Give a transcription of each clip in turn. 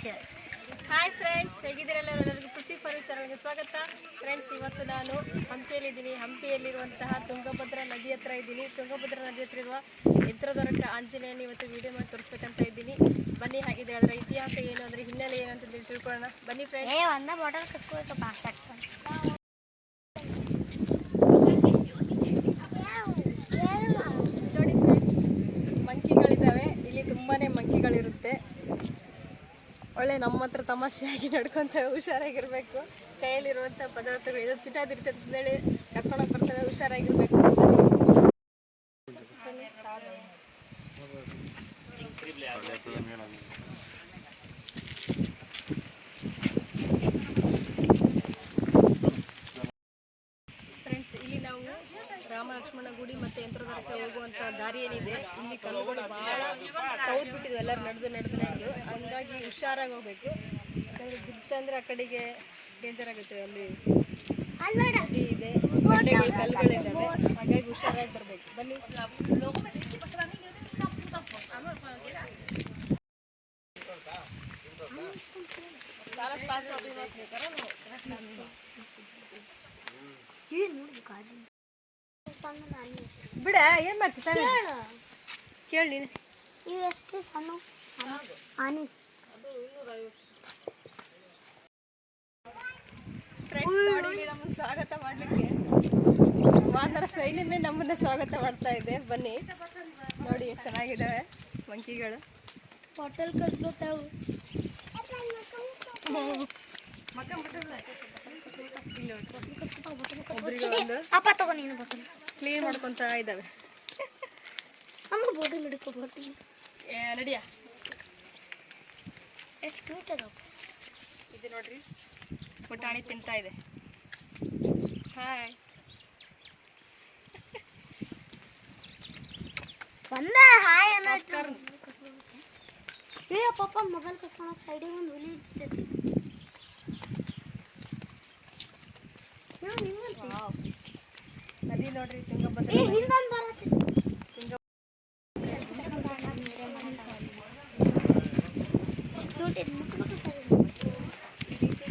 Hi friends ಹೇಗಿದ್ದೀರೆಲ್ಲರೂ ಎಲ್ಲರಿಗೂ ಪೃಥ್ವಿ ಪರ್ವ ಚಾನಲ್ಗೆ ಸ್ವಾಗತ. ಫ್ರೆಂಡ್ಸ್ ಇವತ್ತು ನಾನು ಹಂಪಿಯಲ್ಲಿದ್ದೀನಿ ಹಂಪಿಯಲ್ಲಿರುವಂತಹ ತುಂಗಭದ್ರಾ ನದಿ ಹತ್ರ ಇದ್ದೀನಿ. ತುಂಗಭದ್ರಾ ನದಿ ಹತ್ರ ಇರುವ ಯಂತ್ರದೊರಕ ಆಂಜನೇಯನ ಇವತ್ತು ವಿಡಿಯೋ ಮಾಡಿ ತೋರಿಸ್ಬೇಕಂತ ಇದ್ದೀನಿ. ಬನ್ನಿ ಹಾಗಿದೆ ಅದರ ಇತಿಹಾಸ ಏನು, ಅದರ ಹಿನ್ನೆಲೆ ಏನು ಅಂತ ತಿಳ್ಕೊಳ್ಳೋಣ. ಬನ್ನಿ ಫ್ರೆಂಡ್ಸ್ ನಮ್ಮ ಹತ್ರ ತಮಾಷೆಯಾಗಿ ನಡ್ಕೊಂತವೆ ಹುಷಾರಾಗಿರ್ಬೇಕು. ಕೈಯಲ್ಲಿರುವಂಥ ಪದಾರ್ಥಗಳು ಇದು ತಿಂತಾದಿರ್ತದೆ ಅಂತೇಳಿ ಕಸ್ಕೊಳಕ್ ಬರ್ತವೆ ಹುಷಾರಾಗಿರ್ಬೇಕು ಇಲ್ಲಿ ನಾವು ರಾಮ ಲಕ್ಷ್ಮಣ ಗುಡಿ ಮತ್ತೆ ಯಂತ್ರದರ್ಕ ಹೋಗುವಂತ ದಾರಿ ಏನಿದೆ, ಇಲ್ಲಿ ಕಲ್ಲುಗಳು ಬಹಳ ಸೌದ್ ಬಿಟ್ಟಿದೆ ಎಲ್ಲರೂ ನಡೆದು ನಡೆದು ನಡೆದು. ಹಂಗಾಗಿ ಹುಷಾರಾಗಿ ಹೋಗ್ಬೇಕು. ಯಾಕಂದ್ರೆ ಬಿತ್ತಂದ್ರೆ ಆ ಕಡೆಗೆ ಡೇಂಜರ್ ಆಗುತ್ತೆ, ಅಲ್ಲಿ ಇದೆ, ಬಂಡೆಗಳು, ಕಲ್ಲುಗಳಿದ್ದಾವೆ. ಹುಷಾರಾಗಿ ಬರಬೇಕು. ಬನ್ನಿ. ಬಿಡ ಏನ್ ಮಾಡ್ತೀವಿ ಕೇಳಿ. ನೀನು. ಇವು ಎಷ್ಟು ಸಣ್ಣ? ಆನೆ. ಸ್ವಾಗತ ಮಾಡಲಿಕ್ಕೆ. ವಾನರ ಶೈಲಿನೇ ನಮ್ಮನ್ನ ಸ್ವಾಗತ ಮಾಡ್ತಾ ಇದೆ. ಬನ್ನಿ. ನೋಡಿ ಎಷ್ಟು ಚೆನ್ನಾಗಿದ್ದಾವೆ ಮಂಕಿಗಳು. ಹೋಟೆಲ್ ಕಟ್ಬೋತಾವು ಒಬ್ಬರಿಗೆ ಒಂದು ಕ್ಲೀನ್ ಮಾಡ್ಕೊಂತ ಇದ್ದಾವೆ. ಬೋಟಲ್ ಹಿಡ್ಕೊ ಬರ್ತೀನಿ. ಏ, ನಡಿಯ? ಎಷ್ಟು ಕ್ಯೂಟ್ ಅದಾವ ಇದು ನೋಡ್ರಿ ಪುಟಾಣಿ ತಿಂತಾ ಇದೆ. ಹಾಯ್ ಒಂದ ಹಾಯ್ ಅನ್ನೋ ಪಾಪ ಮೊಬೈಲ್ ಕಸ್ಕೊಂಡ್ ಸೈಡಿಗೆ ಒಂದು ಹುಲಿ ಇರ್ತೈತಿ ನದಿ ನೋಡ್ರಿ ತುಂಗಭದ್ರಾ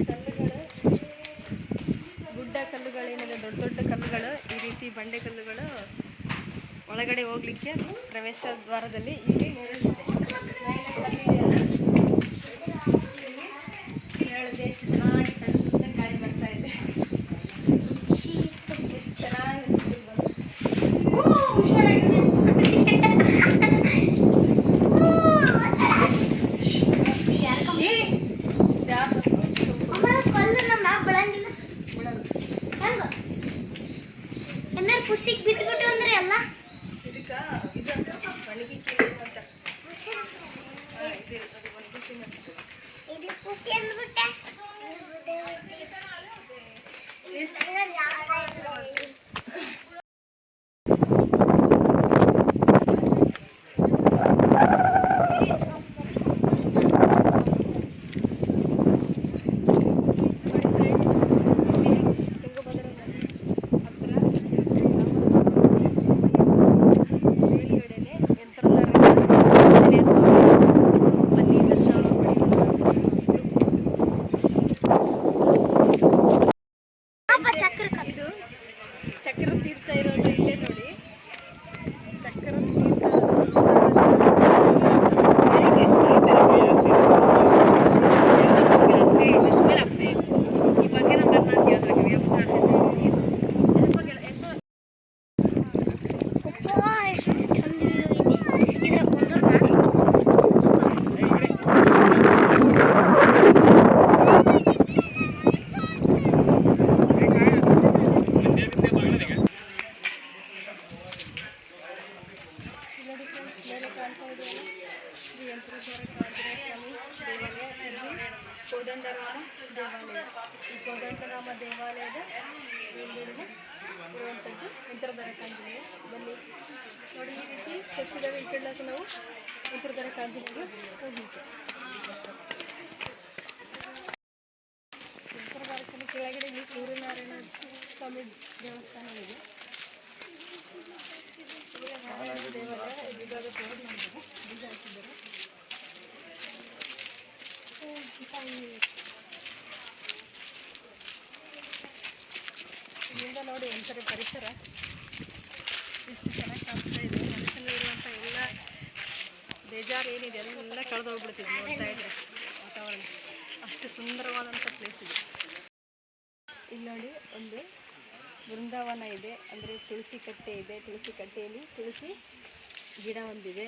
ಕಲ್ಲುಗಳು ಗುಡ್ಡ ಕಲ್ಲುಗಳೇನಿದೆ ದೊಡ್ಡ ದೊಡ್ಡ ಕಲ್ಲುಗಳು ಈ ರೀತಿ ಬಂಡೆ ಕಲ್ಲುಗಳು ಒಳಗಡೆ ಹೋಗ್ಲಿಕ್ಕೆ ಪ್ರವೇಶ ದ್ವಾರದಲ್ಲಿ ಇಲ್ಲಿ শিখবি তুমি ದೇವಾಲಯ ಕೋದಂಡರಾಮ ದೇವಾಲಯ ಈ ಕೋದಂಡರಾಮ ದೇವಾಲಯದ ಇರುವಂಥದ್ದು ಯಂತ್ರಧಾರ ಆಂಜನೇಯ ಬನ್ನಿ ನೋಡಿ ಈ ರೀತಿ ಸ್ಟೆಪ್ಸ್ ಇದ್ದಾವೆ ಈ ಕಡೆ ನಾವು ಯಂತ್ರಧಾರ ಆಂಜನೇಯ ಉತ್ತರ ಭಾರತದ ಕೆಳಗಡೆ ಇಲ್ಲಿ ಸೂರ್ಯನಾರಾಯಣ ಸ್ವಾಮಿ ದೇವಸ್ಥಾನ ಇದೆ. ಸೂರ್ಯನಾರಾಯಣ ದೇವಾಲಯ ಬೀಜ ಹಾಕಿದ್ದಾರೆ ಇಲ್ಲಿಂದ ನೋಡಿ ಒಂದ್ಸರಿ ಪರಿಸರ. ಎಷ್ಟು ಚೆನ್ನಾಗಿ ಕಾಣಿಸ್ತಾ ಇದೆ. ಮನಸ್ಸಲ್ಲಿರುವಂಥ ಎಲ್ಲ ಬೇಜಾರು ಏನಿದೆ ಎಲ್ಲ ಕಳೆದು ಹೋಗ್ಬಿಡ್ತಿದ್ವಿ ನೋಡ್ತಾ ಇದ್ರೆ ವಾತಾವರಣ. ಅಷ್ಟು ಸುಂದರವಾದಂಥ ಪ್ಲೇಸ್ ಇದೆ. ಇಲ್ಲಿ ನೋಡಿ ಒಂದು ಬೃಂದಾವನ ಇದೆ. ಅಂದರೆ ತುಳಸಿ ಕಟ್ಟೆ ಇದೆ. ತುಳಸಿ ಕಟ್ಟೆಯಲ್ಲಿ ತುಳಸಿ ಗಿಡ ಒಂದಿದೆ.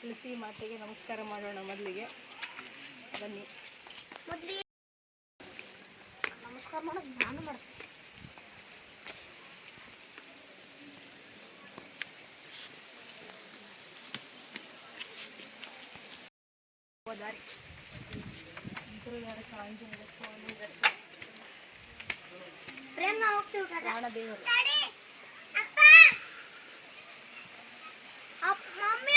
ತುಳಸಿ ಮಾತೆಗೆ ನಮಸ್ಕಾರ ಮಾಡೋಣ ಮೊದಲಿಗೆ. ಬನ್ನಿ. ಮೊದ್ಲಿಗೆ ನಮಸ್ಕಾರ ಮಾಡೋದು ನಾನು ಮಾಡ್ತೀನಿ ದಾರಿ ಚಿತ್ರದುರ್ಗದ ಆಂಜನೇಯ ಸ್ವಾಮಿ ದರ್ಶನ ಪ್ರೇಮ್ ನಾವು ಹೋಗ್ತೀವಿ ಕಾಕ ಪ್ರಾಣದೇವರು ಅಪ್ಪ ಮಮ್ಮಿ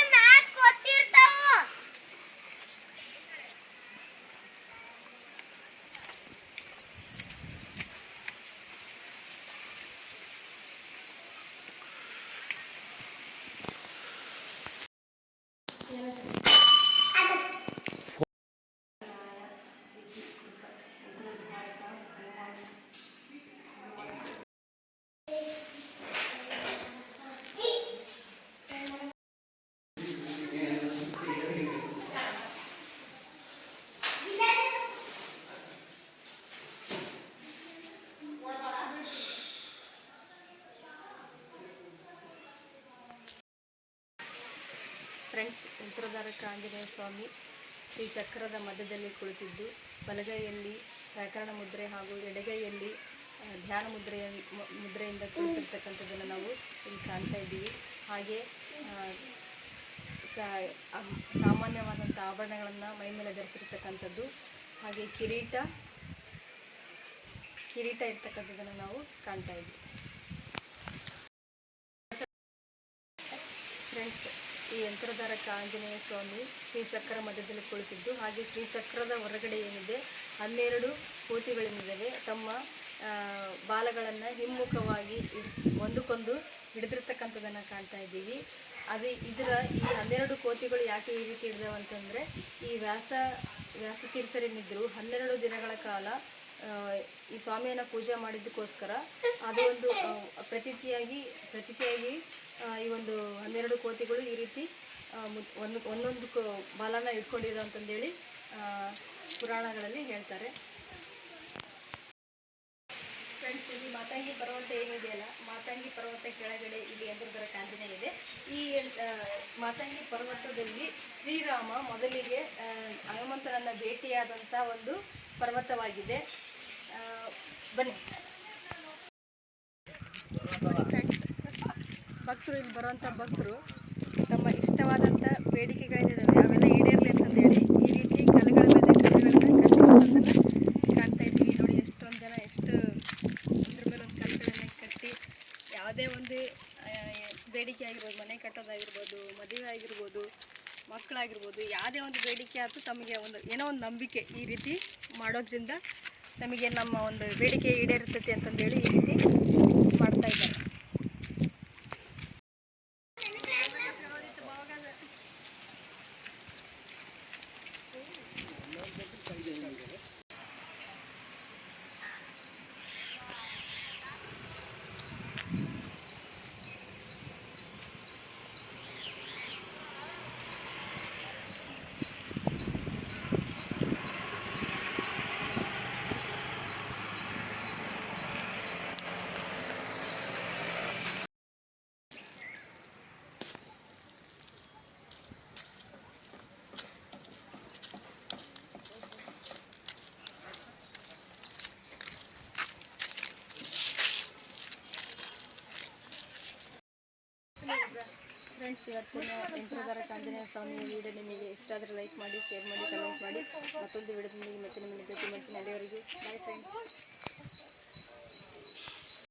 ಫ್ರೆಂಡ್ಸ್ ಉತ್ತರಧಾರಕ ಆಂಜನೇಯ ಸ್ವಾಮಿ ಶ್ರೀ ಚಕ್ರದ ಮಧ್ಯದಲ್ಲಿ ಕುಳಿತಿದ್ದು, ಬಲಗೈಯಲ್ಲಿ ವ್ಯಾಕರಣ ಮುದ್ರೆ ಹಾಗೂ ಎಡಗೈಯಲ್ಲಿ ಧ್ಯಾನ ಮುದ್ರೆಯ ಮುದ್ರೆಯಿಂದ ಕುಳಿತಿರ್ತಕ್ಕಂಥದ್ದನ್ನು ನಾವು ಇಲ್ಲಿ ಕಾಣ್ತಾ ಇದ್ದೀವಿ. ಹಾಗೆ ಸಾಮಾನ್ಯವಾದಂಥ ಆಭರಣಗಳನ್ನು ಮೈ ಮೇಲೆ ಧರಿಸಿರ್ತಕ್ಕಂಥದ್ದು. ಹಾಗೆ ಕಿರೀಟ ಕಿರೀಟ ಇರ್ತಕ್ಕಂಥದ್ದನ್ನು ನಾವು ಕಾಣ್ತಾ ಇದ್ದೀವಿ. ಫ್ರೆಂಡ್ಸ್ ಈ ಯಂತ್ರಧಾರಕ ಆಂಜನೇಯ ಸ್ವಾಮಿ ಶ್ರೀಚಕ್ರ ಮಧ್ಯದಲ್ಲಿ ಕುಳಿತಿದ್ದು, ಹಾಗೆ ಶ್ರೀಚಕ್ರದ ಹೊರಗಡೆ ಏನಿದೆ, ಹನ್ನೆರಡು ಕೋತಿಗಳೇನಿದ್ದಾವೆ ತಮ್ಮ ಬಾಲಗಳನ್ನು ಹಿಮ್ಮುಖವಾಗಿ ಒಂದಕ್ಕೊಂದು ಹಿಡಿದಿರ್ತಕ್ಕಂಥದ್ದನ್ನು ಕಾಣ್ತಾ ಇದ್ದೀವಿ. ಅದೇ ಇದರ ಈ ಹನ್ನೆರಡು ಕೋತಿಗಳು ಯಾಕೆ ಈ ರೀತಿ ಹಿಡಿದವಂತಂದರೆ, ಈ ವ್ಯಾಸ ವ್ಯಾಸತೀರ್ಥರೇನಿದ್ದರು ಹನ್ನೆರಡು ದಿನಗಳ ಕಾಲ ಈ ಸ್ವಾಮಿಯನ್ನು ಪೂಜೆ ಮಾಡಿದ್ದಕ್ಕೋಸ್ಕರ ಅದು ಒಂದು ಪ್ರತಿತಿಯಾಗಿ, ಪ್ರತೀತಿಯಾಗಿ ಈ ಒಂದು ಹನ್ನೆರಡು ಕೋತಿಗಳು ಈ ರೀತಿ ಒಂದು, ಒಂದೊಂದು ಬಾಲನ ಇಟ್ಕೊಂಡಿರೋ ಅಂತಂದೇಳಿ ಪುರಾಣಗಳಲ್ಲಿ ಹೇಳ್ತಾರೆ. ಫ್ರೆಂಡ್ಸ್ ಇಲ್ಲಿ ಮಾತಂಗಿ ಪರ್ವತ ಏನಿದೆಯಲ್ಲ ಮಾತಂಗಿ ಪರ್ವತ ಕೆಳಗಡೆ ಇಲ್ಲಿ ಎದುರುಗರ ಕಾಂಜನೆ ಇದೆ. ಈ ಮಾತಂಗಿ ಪರ್ವತದಲ್ಲಿ ಶ್ರೀರಾಮ ಮೊದಲಿಗೆ ಹನುಮಂತನನ್ನು ಭೇಟಿಯಾದಂಥ ಒಂದು ಪರ್ವತವಾಗಿದೆ. ಬನ್ನಿ. ಭಕ್ತರು ಇಲ್ಲಿ ಬರುವಂಥ ಭಕ್ತರು ತಮ್ಮ ಇಷ್ಟವಾದಂಥ ಬೇಡಿಕೆಗಳೇನಿದ್ದಾವೆ ಅವೆಲ್ಲ ಈಡೇರಲಿ ಅಂತಂದೇಳಿ ಈ ರೀತಿ ಕಲೆಗಳ ಮೇಲೆ ಕಲೆಗಳನ್ನ ಕಟ್ಟಿರೋದನ್ನ ಕಾಣ್ತಾ ಇದ್ದೀವಿ. ನೋಡಿ, ಎಷ್ಟೊಂದು ಜನ, ಎಷ್ಟು ಅದ್ರ ಮೇಲೆ ಒಂದು ಕಲೆಗಳನ್ನು ಕಟ್ಟಿ ಯಾವುದೇ ಒಂದು ಬೇಡಿಕೆ ಆಗಿರ್ಬೋದು, ಮನೆ ಕಟ್ಟೋದಾಗಿರ್ಬೋದು, ಮದುವೆ ಆಗಿರ್ಬೋದು, ಮಕ್ಕಳಾಗಿರ್ಬೋದು, ಯಾವುದೇ ಒಂದು ಬೇಡಿಕೆ ಆದರೂ ತಮಗೆ ಒಂದು ಏನೋ ಒಂದು ನಂಬಿಕೆ ಈ ರೀತಿ ಮಾಡೋದ್ರಿಂದ ನಮಗೆ ನಮ್ಮ ಒಂದು ಬೇಡಿಕೆ ಈಡೇರ್ತೈತಿ ಅಂತಂದೇಳಿ ಈ ರೀತಿ ಮಾಡ್ತಾ ಇದ್ದಾರೆ. ಫ್ರೆಂಡ್ಸ್, ಇವತ್ತಿನ ಯಂತ್ರಧಾರ ಆಂಜನೇಯ ಸ್ವಾಮಿ ವಿಡಿಯೋ ನಿಮಗೆ ಇಷ್ಟ ಆದರೆ ಲೈಕ್ ಮಾಡಿ ಶೇರ್ ಮಾಡಿ ಕಮೆಂಟ್ ಮಾಡಿ. ಮತ್ತೊಂದು ವಿಡಿಯೋದೊಂದಿಗೆ ಮತ್ತೆ ನಿಮಗೆ ಭೇಟಿ ಮಾಡ್ತೀನಿ. ಅಲ್ಲಿವರೆಗೂ ಬಾಯ್ ಫ್ರೆಂಡ್ಸ್